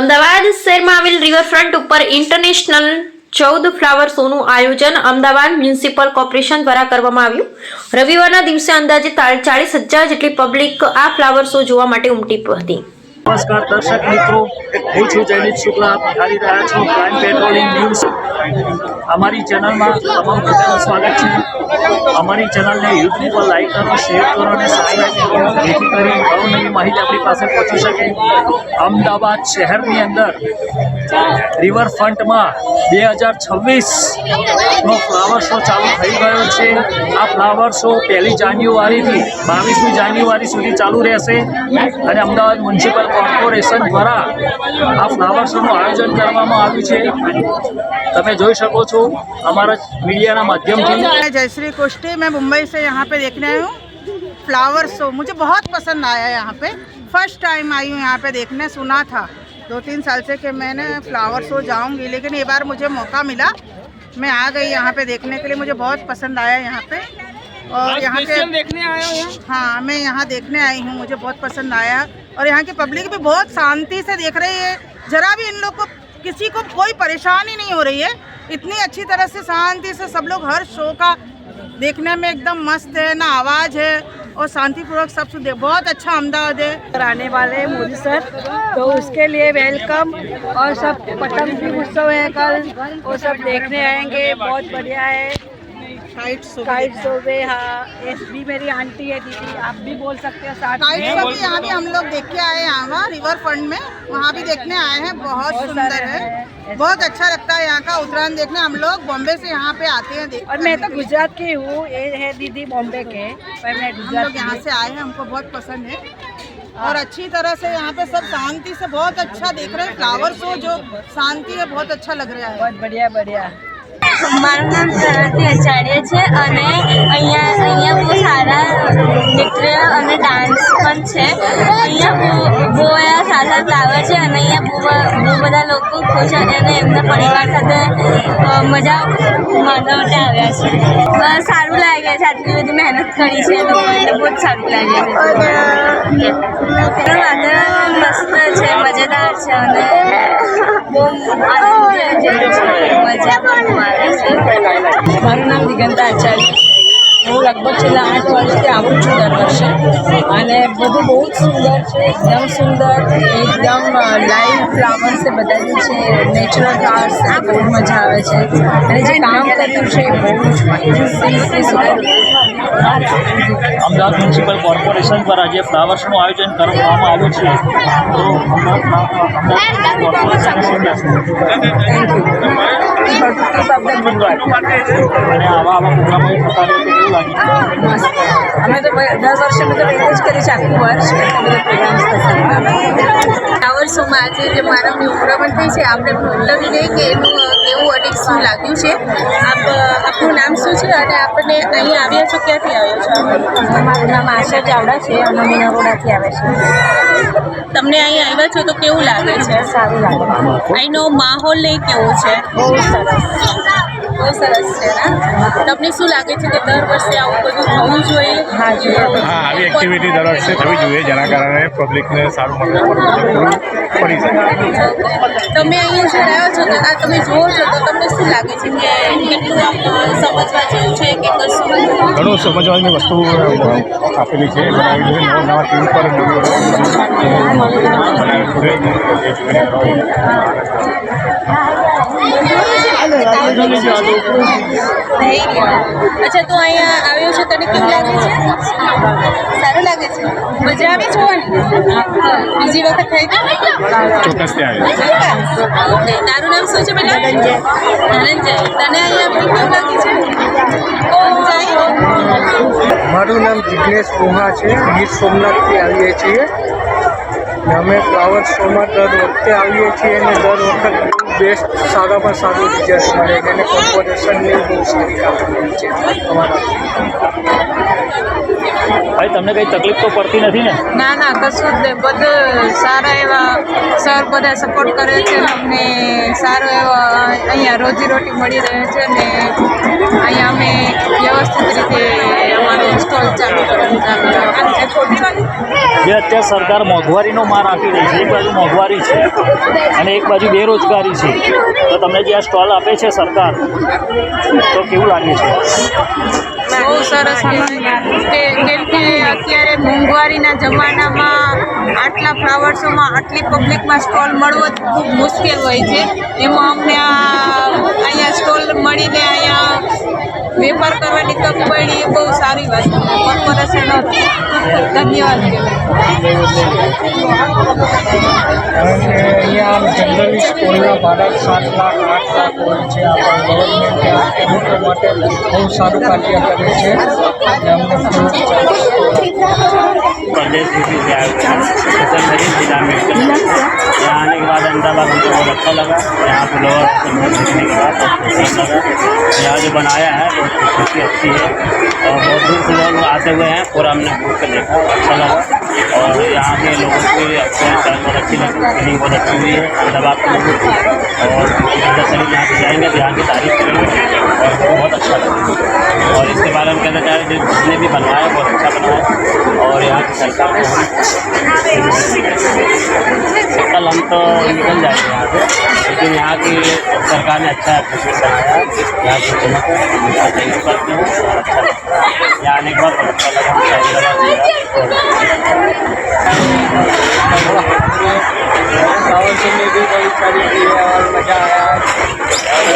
અમદાવાદ શહેરમાં આવેલ રિવરફ્રન્ટ ઉપર ઇન્ટરનેશનલ ચૌદ ફ્લાવર શોનું આયોજન અમદાવાદ મ્યુનિસિપલ કોર્પોરેશન દ્વારા કરવામાં આવ્યું. રવિવારના દિવસે અંદાજે ચાળીસ હજાર જેટલી પબ્લિક આ ફ્લાવર શો જોવા માટે ઉમટી હતી નમસ્કાર દર્શક મિત્રો, હું છું જયનીત શુક્લા, આપ રહ્યા છો ક્રાઇમ પેટ્રોલિંગ ન્યૂઝ અમારી ચેનલમાં તમામ બધાનું સ્વાગત છે. અમારી ચેનલને યુટ્યુબ પર લાઈક કરો શેર કરો અને સબસ્ક્રાઈબ કરો. જેથી કરી અવનવી માહિતી આપણી પાસે પહોંચી શકે. અમદાવાદ શહેરની અંદર રિવરફ્રન્ટમાં બે હજાર છવ્વીસનો ફ્લાવર શો ચાલુ થઈ ગયો છે. આ ફ્લાવર શો પહેલી જાન્યુઆરીથી બાવીસમી જાન્યુઆરી સુધી ચાલુ રહેશે. અને અમદાવાદ મ્યુનિસિપલ કોર્પોરેશન દ્વારા આ ફ્લાવર શોનું આયોજન કરવામાં આવ્યું છે તમે જોઈ શકો છો અમારા મીડિયાના માધ્યમથી मैं जयश्री कुष्टी मैं मुंबई से यहाँ पे देखने आई हूँ फ्लावर शो मुझे बहुत पसंद आया यहाँ पे फर्स्ट टाइम आई हूँ यहाँ पे देखने सुना था दो तीन साल से कि मैंने फ्लावर शो जाऊंगी लेकिन ये बार मुझे मौका मिला मैं आ गई यहाँ पे देखने के लिए मुझे बहुत पसंद आया यहाँ पे और यहाँ के देखने आए हो हाँ मैं यहाँ देखने आई हूँ मुझे बहुत पसंद आया और यहाँ की पब्लिक भी बहुत शांति से देख रही है। जरा भी इन लोग को, किसी को कोई परेशानी नहीं हो रही है। इतनी अच्छी तरह से शांति से सब लोग हर शो का देखने में एकदम मस्त है, ना आवाज़ है और शांतिपूर्वक सब सुन बहुत अच्छा अहमदाबाद है। आने वाले हैं मोदी सर। तो उसके लिए वेलकम और सब पतंग भी उत्सव है कल। वो सब देखने आएँगे। बहुत बढ़िया है। काइट में हाँ एस भी मेरी आंटी है दीदी आप भी बोल सकते हैं साथ काइट शो यहाँ भी हम लोग देख के आए हैं यहाँ रिवर फ्रंट में। वहाँ भी देखने आए हैं बहुत सुंदर है। बहुत अच्छा लगता है यहाँ का उत्तरायण देखने हम लोग बॉम्बे से यहाँ पे आते हैं और मैं तो गुजरात की हूँ ये है दीदी बॉम्बे के पर मैं हम गुजरात लोग यहाँ से आए हैं हमको बहुत पसंद है। और अच्छी तरह से यहाँ पे सब शांति से बहुत अच्छा देख रहे हैं फ्लावर शो जो शांति है बहुत अच्छा लग रहा है। बहुत बढ़िया बढ़िया। મારું નામ પ્રગતિ આચાર્ય છે અને અહીંયા અહીંયા બહુ સારા નૃત્ય અને ડાન્સ પણ છે. અહીંયા બહુ બહુ એવા સારા ફ્લાવર છે અને અહીંયા બહુ બહુ બધા લોકો ખુશ અને એમના પરિવાર સાથે મજા માણવા માટે આવ્યા છે. બસ સારું લાગે છે, આટલી બધી મહેનત કરી છે એટલે બહુ જ સારું લાગે છે. વાતાવરણ મસ્ત છે, મજેદાર છે અને બહુ આનંદ છે, મજા પણ છે મારું નામ દિગંતા આચાર્ય. હું લગભગ છેલ્લા આઠ વર્ષથી આવું છું દર વર્ષે. અને બધું બહુ જ સુંદર છે. એકદમ સુંદર એકદમ લાઈવ ફ્લાવર્સ એ બધા જે છે નેચરલ ફ્લાવર્સ છે બહુ મજા આવે છે. અને જે કામ કર્યું છે એ બહુ જ સુંદર અમદાવાદ મ્યુનિસિપલ કોર્પોરેશન દ્વારા જે ફ્લાવર્સનું આયોજન કરવામાં આવ્યું છે તો અમદાવાદ અને આવા આવા અમે તો દસ વર્ષે તો એવું જ કરીશ છીએ આખું વર્ષ. આ શોમાં આજે જે મારા ઉમરા થઈ છે આપણે મેળવી નહીં કે એનું કેવું અડીક શું લાગ્યું છે. આપ આપનું નામ શું છે અને આપણને અહીં આવ્યા છો ક્યાંથી આવ્યા છો? મારું નામ આશા ચાવડા છે અને અમે નરોડાથી આવે છે તમને અહીં આવ્યા છો તો કેવું લાગે છે? સારું લાગે. અહીંનો માહોલ નહીં કેવો છે? બહુ સરસ બહુ સરસ છે ના તમને શું લાગે છે કે દર વર્ષે આવું બધું થવું જોઈએ? હા જોઈએ. હા આવી એક્ટિવિટી દર વર્ષે થવી જોઈએ જેના કારણે પબ્લિકને સારું મળે પડી શકે. તમે અહીંયા જે રહ્યો છો તો આ તમે જુઓ છો તો તમને શું લાગે છે કે કેટલું સમજવા જેવું છે કે કશું? ઘણું સમજવાની વસ્તુ આપેલી છે. બનાવી જોઈએ નવા નવા ટીમ પર ગયો અચ્છા તું અહીંયા આવ્યો છે તને કેવું લાગે છે? સારું લાગે છે? મજા આવે જોવાની બીજી વખત થઈ ચોક્કસ ઓકે તારું નામ શું છે બેટા? ધનંજય. તને અહીંયા કેવું લાગે છે? મારું નામ જિગ્નેશ ગુહા છે. ગીર સોમનાથથી આવીએ છીએ. અમે ફ્લાવર શોમાં દર વખતે આવીએ છીએ અને દર વખત બેસ્ટ સારામાં સારું રિઝલ્ટ મળે છે. અને કોર્પોરેશનની બહુ સારી કામગીરી છે. અમારા ભાઈ તમને કંઈ તકલીફ તો પડતી નથી ને? ના ના કશું જ બધું સારા એવા સર બધા સપોર્ટ કરે છે અમને. સારો એવો અહીંયા રોજીરોટી મળી રહે છે ને અહીંયા અમે વ્યવસ્થિત રીતે અમારો સ્ટોલ ચાલુ. જે અત્યારે સરકાર મોંઘવારીનો માર આપી રહી છે એક બાજુ મોંઘવારી છે અને એક બાજુ બેરોજગારી છે. તો તમને જે આ સ્ટોલ આપે છે સરકાર તો કેવું લાગે છે? બહુ સરસ કેમ કે અત્યારે મોંઘવારીના જમાનામાં આટલા ફ્લાવર શોમાં આટલી પબ્લિકમાં સ્ટોલ મળવો ખૂબ મુશ્કેલ હોય છે. એમાં અમને આ અહીંયા સ્ટોલ મળીને અહીંયા વેપાર કરવાની તક મળી, એ બહુ સારી વાત ખૂબ ધન્યવાદ. જનરલી સ્કૂલના ભાડા સાત લાખ આઠ લાખ હોય છે આપણા ગવર્મેન્ટ આ ખેડૂતો માટે બહુ સારું કાર્ય કરે છે અને અમને ખૂબ प्रदेश यूपी से आए हुए हैं छतरपुर जिला में यहाँ आने के बाद अहमदाबाद हमको बहुत अच्छा लगा यहाँ पे लोग देखने के बाद बहुत अच्छा लगा यहाँ जो बनाया है बहुत खूबसूरती अच्छी है और बहुत दूर से लोग आते हुए हैं पूरा हमने घूम कर देखा अच्छा लगा और यहाँ के लोगों की अच्छे बहुत अच्छी लगी फीलिंग बहुत अच्छी हुई है। अहमदाबाद के लोगों की और दर्शन यहाँ से जाएँगे तो यहाँ की तारीफ़ करेंगे। और बहुत अच्छा लगा। और इसके बारे में कहना चाह रहे हैं जिसने भी बनवाया, बहुत अच्छा बनवाया। और यहाँ की सरकार को कल हम तो निकल जाएँगे यहाँ से। लेकिन यहाँ की सरकार ने अच्छा फैसिलिटी बनाया यहाँ की जनता थैंक यू करते हैं। और अच्छा लगता है यहाँ आने के बाद बहुत अच्छा लगा पहली बार फ्लावर शो में भी बहुत सारी की है और मज़ा आया है और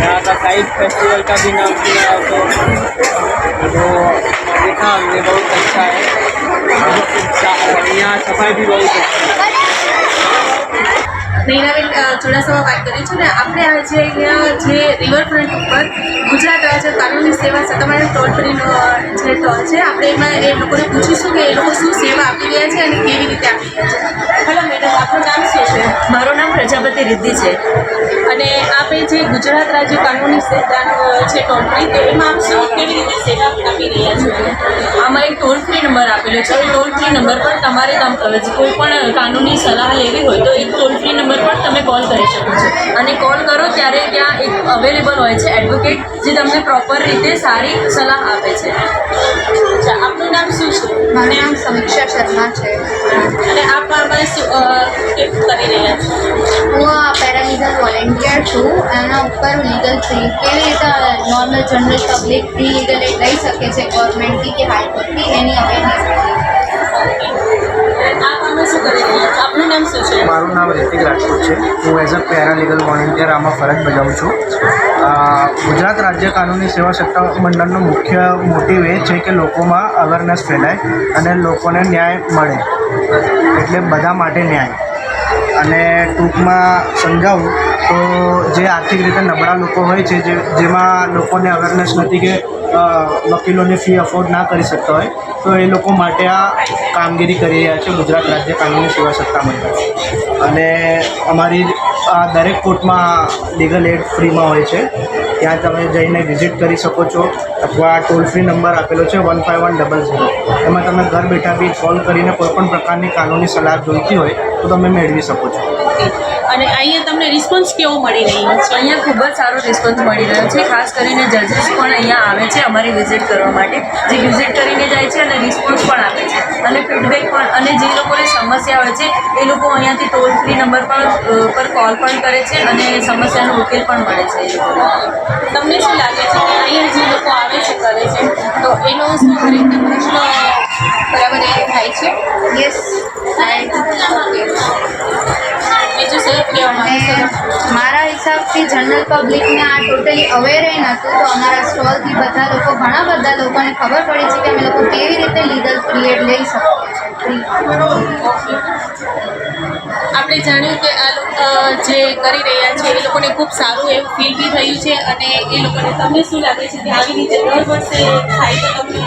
यहाँ का काइट फेस्टिवल का भी नाम सुना है तो तो देखा हमने बहुत अच्छा है और यहाँ सफाई भी बहुत अच्छी है નૈનાબેન અ, ચુડાસમા વાત કરી છું ને આપણે આજે અહીંયા જે રિવરફ્રન્ટ ઉપર ગુજરાત સેવા છે તમારે ટોલ ફ્રીનો જે ટોલ છે આપણે એમાં એ લોકોને પૂછીશું કે એ લોકો શું સેવા આપી રહ્યા છે અને કેવી રીતે આપી રહ્યા છે. હેલો મેડમ આપનું નામ શું છે? મારું નામ પ્રજાપતિ રિદ્ધિ છે. અને આપણે જે ગુજરાત રાજ્ય કાનૂની સેવાનો છે ટોલ ફ્રી તો એમાં આપ શું કેવી રીતે સેવા આપી રહ્યા છો? આમાં એક ટોલ ફ્રી નંબર આપેલો છે. એ ટોલ ફ્રી નંબર પર તમારે તમ કોઈ પણ કાનૂની સલાહ લેવી હોય તો એક ટોલ ફ્રી નંબર પર તમે કોલ કરી શકો છો. અને કોલ કરો ત્યારે ત્યાં એક અવેલેબલ હોય છે એડવોકેટ જે તમને પ્રોપર રીતે સારી સલાહ આપે છે. અચ્છા આપનું નામ શું છે? મારું નામ સમીક્ષા શર્મા છે. અને આપ અમારે શું કરી રહ્યા છો? હું પેરાલીગલ વોલેન્ટિયર છું. એના ઉપર લીગલ ફી કેવી રીતે normal general public free legal aid લઈ શકે છે ગવર્મેન્ટથી કે હાઈકોર્ટથી એની અવેરનેસ આપનું નામ શું છે? મારું નામ રિતિક રાજપૂત છે. હું એઝ અ પેરાલીગલ વોલેન્ટિયર આમાં ફરજ બજાવું છું. ગુજરાત રાજ્ય કાનૂની સેવા સત્તા મંડળનો મુખ્ય મોટિવ એ છે કે લોકોમાં અવેરનેસ ફેલાય અને લોકોને ન્યાય મળે. એટલે બધા માટે ન્યાય. અને ટૂંકમાં સમજાવું તો જે આર્થિક રીતે નબળા લોકો હોય છે, જે જેમાં લોકોને અવેરનેસ નથી કે વકીલોની ફી અફોર્ડ ના કરી શકતા હોય, તો એ લોકો માટે આ કામગીરી કરી રહ્યા છે, ગુજરાત રાજ્ય કાનૂની સેવા સત્તા મંડળ. અને અમારી આ દરેક કોર્ટમાં લીગલ એડ ફ્રીમાં હોય છે. ત્યાં તમે જઈને વિઝિટ કરી શકો છો, અથવા ટોલ ફ્રી નંબર આપેલો છે one five one double zero એમાં તમે ઘર બેઠા બી કોલ કરીને કોઈપણ પ્રકારની કાનૂની સલાહ જોઈતી હોય, તો તમે મેળવી શકો છો. અને અહીંયા તમને રિસ્પોન્સ કેવો મળી રહ્યો છે? અહીંયા ખૂબ જ સારો રિસ્પોન્સ મળી રહ્યો છે. ખાસ કરીને જજીસ પણ અહીંયા આવે છે અમારી વિઝિટ કરવા માટે. જે વિઝિટ કરીને જાય છે અને રિસ્પોન્સ પણ આપે છે. અને ફીડબેક પણ. અને જે લોકોને સમસ્યા હોય છે એ લોકો અહીંયાથી ટોલ ફ્રી નંબર પર પર કોલ પણ કરે છે અને સમસ્યાનો ઉકેલ પણ મળે છે. તમને શું લાગે છે કે અહીંયા જે લોકો આવે છે કરે છે? તો એનો શું રીતે પ્રશ્ન બરાબર એ થાય છે? યસ બીજું મારા હિસાબથી જનરલ પબ્લિકને આ ટોટલી અવેર એ નહોતું, તો અમારા સ્ટોલથી બધા લોકો, ઘણા બધા લોકોને ખબર પડી છે કે અમે લોકો કેવી રીતે લીગલ પીરિયડ લઈ શકીએ આપણે જાણ્યું કે આ લોકો જે કરી રહ્યા છે, એ લોકોને ખૂબ સારું એવું ફીલ બી થયું છે અને એ લોકોને તમને શું લાગે છે કે આવી રીતે દર વર્ષે થાય તો તમને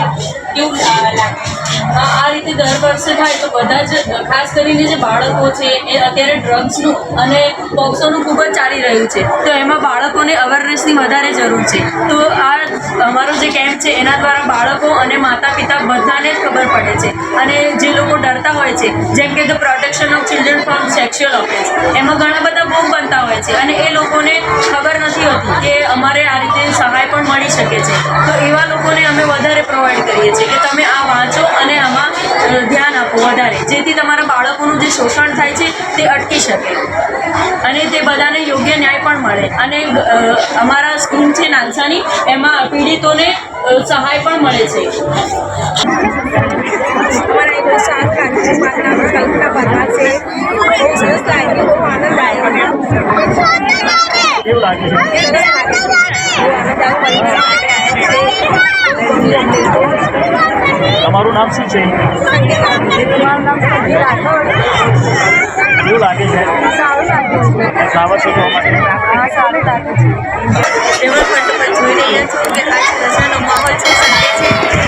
કેવું લાગે? આ આ રીતે દર વર્ષે થાય તો બધા જ, ખાસ કરીને જે બાળકો છે, એ અત્યારે ડ્રગ્સનું અને પોક્સોનું ખૂબ જ ચાલી રહ્યું છે. તો એમાં બાળકોને અવેરનેસની વધારે જરૂર છે. તો આ અમારો જે કેમ્પ છે, એના દ્વારા બાળકો અને માતા પિતા બધાને જ ખબર પડે છે. અને જે લોકો ડરતા હોય છે, જેમ કે the protection of children from sexual offence એમાં ઘણા બધા બહુ બનતા હોય છે. અને એ લોકોને ખબર નથી હોતી કે અમારે આ રીતે સહાય પણ મળી શકે છે. તો એવા લોકોને અમે વધારે પ્રોવાઈડ કરીએ છીએ કે તમે આ ધ્યાન આપો વધારે. જેથી તમારા બાળકોનું જે શોષણ થાય છે તે અટકી શકે. અને તે બધાને યોગ્ય ન્યાય પણ મળે. અને અમારા સ્કૂલ છે નાનસાની, એમાં પીડિતોને સહાય પણ મળે છે. અમારા એક નામ કલ્પના પરમાર છે બહુ સરસ લાગ્યું બહુ આનંદ આવ્યો કેવું લાગે છે સરસ લાગે છે બહુ આનંદ આવ્યો પરિવાર માટે આવ્યા છે તમારું નામ શું છે? મારું નામ સંજય રાઠોડ. કેવું લાગે છે? સારું છે. માટે લાગે છે. રિવરફ્રન્ટ પર જોઈ રહ્યા છો કે આજ રજાનો માહોલ છે સન્ડે છે?